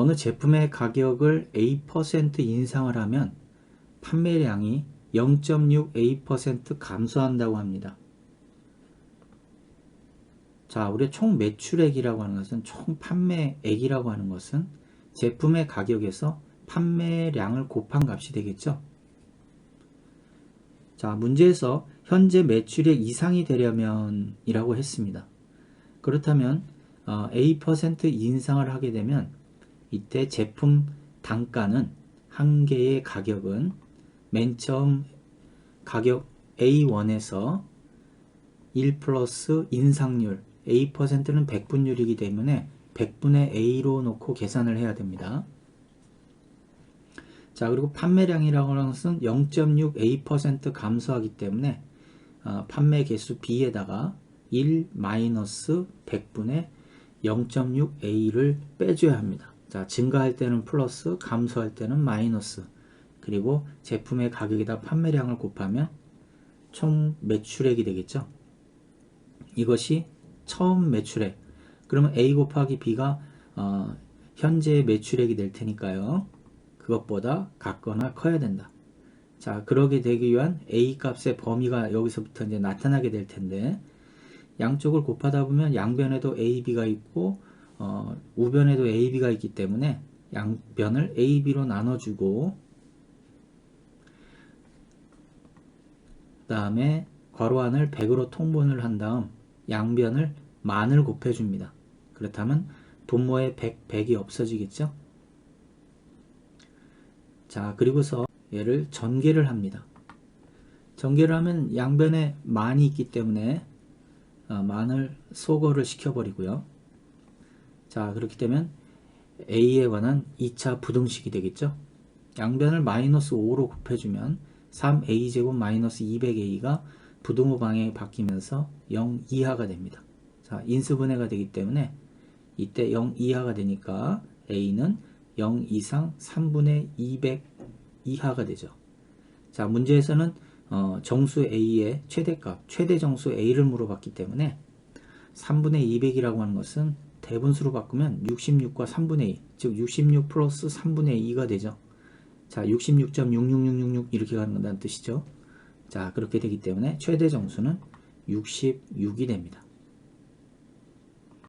어느 제품의 가격을 A% 인상을 하면 판매량이 0.6A% 감소한다고 합니다. 자, 우리 총 매출액이라고 하는 것은 총 판매액이라고 하는 것은 제품의 가격에서 판매량을 곱한 값이 되겠죠. 자, 문제에서 현재 매출액 이상이 되려면 이라고 했습니다. 그렇다면 어, A% 인상을 하게 되면 이때 제품 단가는 한 개의 가격은 맨 처음 가격 A1에서 1 플러스 인상률 A%는 100분율이기 때문에 100분의 A로 놓고 계산을 해야 됩니다. 자 그리고 판매량이라고 하는 것은 0.6A% 감소하기 때문에 어, 판매 개수 B에다가 1 마이너스 100분의 0.6A를 빼줘야 합니다. 자 증가할 때는 플러스 감소할 때는 마이너스 그리고 제품의 가격에다 판매량을 곱하면 총 매출액이 되겠죠. 이것이 처음 매출액. 그러면 A 곱하기 B가 어, 현재 매출액이 될 테니까요. 그것보다 같거나 커야 된다. 자, 그러게 되기 위한 A 값의 범위가 여기서부터 이제 나타나게 될 텐데 양쪽을 곱하다 보면 양변에도 A, B가 있고 어, 우변에도 A, B가 있기 때문에 양변을 A, B로 나눠주고 그 다음에 괄호 안을 100으로 통분을 한 다음 양변을 만을 곱해줍니다. 그렇다면 분모에 100, 100이 없어지겠죠? 자, 그리고서 얘를 전개를 합니다. 전개를 하면 양변에 만이 있기 때문에 어, 만을 소거를 시켜버리고요. 자, 그렇게 되면 A에 관한 2차 부등식이 되겠죠? 양변을 마이너스 5로 곱해주면 3a제곱 마이너스 200a가 부등호 방향이 바뀌면서 0 이하가 됩니다. 자, 인수분해가 되기 때문에 이때 0 이하가 되니까 a는 0 이상 3분의 200 이하가 되죠. 자, 문제에서는 어, 정수 a의 최대값, 최대 정수 a를 물어봤기 때문에 3분의 200이라고 하는 것은 대분수로 바꾸면 66과 3분의 2, 즉 66 플러스 3분의 2가 되죠. 자, 66.66666 이렇게 가는 건다는 뜻이죠. 자, 그렇게 되기 때문에 최대 정수는 66이 됩니다.